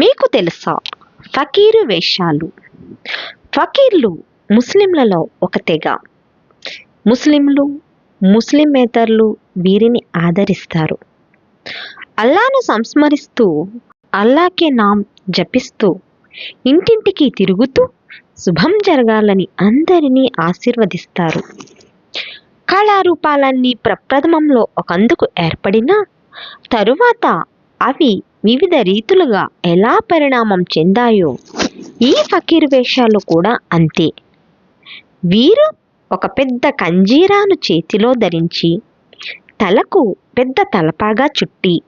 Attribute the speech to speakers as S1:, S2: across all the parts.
S1: మీకు తెలుసా? ఫకీరు వేషాలు. ఫకీర్లు ముస్లింలలో ఒక తెగ. ముస్లింలు ముస్లిమేతరులు వీరిని ఆదరిస్తారు. అల్లాను సంస్మరిస్తూ అల్లాకే నామ్ జపిస్తూ ఇంటింటికి తిరుగుతూ శుభం జరగాలని అందరినీ ఆశీర్వదిస్తారు. కళారూపాలన్నీ ప్రప్రథమంలో ఒకందుకు ఏర్పడినా తరువాత అవి వివిధ రీతులుగా ఎలా పరిణామం చెందాయో ఈ ఫకీర్ వేషాలు కూడా అంతే. వీరు ఒక పెద్ద కంజీరాను చేతిలో ధరించి తలకు పెద్ద తలపాగా చుట్టి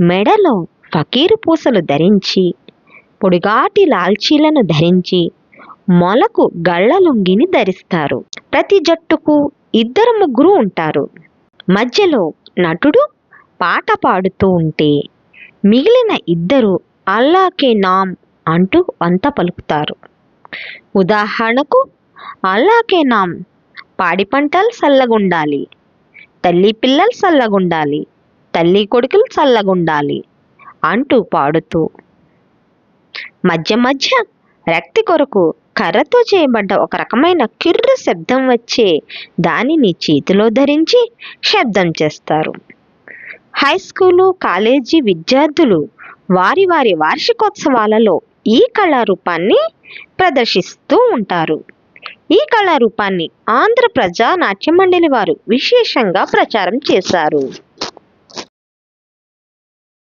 S1: మెడలో ఫకీరు పూసలు ధరించి పొడిగాటి లాల్చీలను ధరించి మొలకు గళ్ళలుంగిని ధరిస్తారు. ప్రతి జట్టుకు ఇద్దరు ముగ్గురు ఉంటారు. మధ్యలో నటుడు పాట పాడుతూ ఉంటే మిగిలిన ఇద్దరు అల్లాకే నామ్ అంటూ వంత పలుకుతారు. ఉదాహరణకు అల్లాకే నామ్ పాడి పంటలు చల్లగుండాలి తల్లి పిల్లలు చల్లగుండాలి తల్లి కొడుకులు చల్లగుండాలి అంటూ పాడుతూ మధ్య మధ్య రక్తి కొరకు కర్రతో చేయబడ్డ ఒక రకమైన కిర్రు శబ్దం వచ్చే దానిని చేతిలో ధరించి శబ్దం చేస్తారు. హై స్కూలు కాలేజీ విద్యార్థులు వారి వారి వార్షికోత్సవాలలో ఈ కళారూపాన్ని ప్రదర్శిస్తూ ఉంటారు. ఈ కళారూపాన్ని ఆంధ్ర ప్రజా నాట్య మండలి వారు విశేషంగా ప్రచారం చేశారు.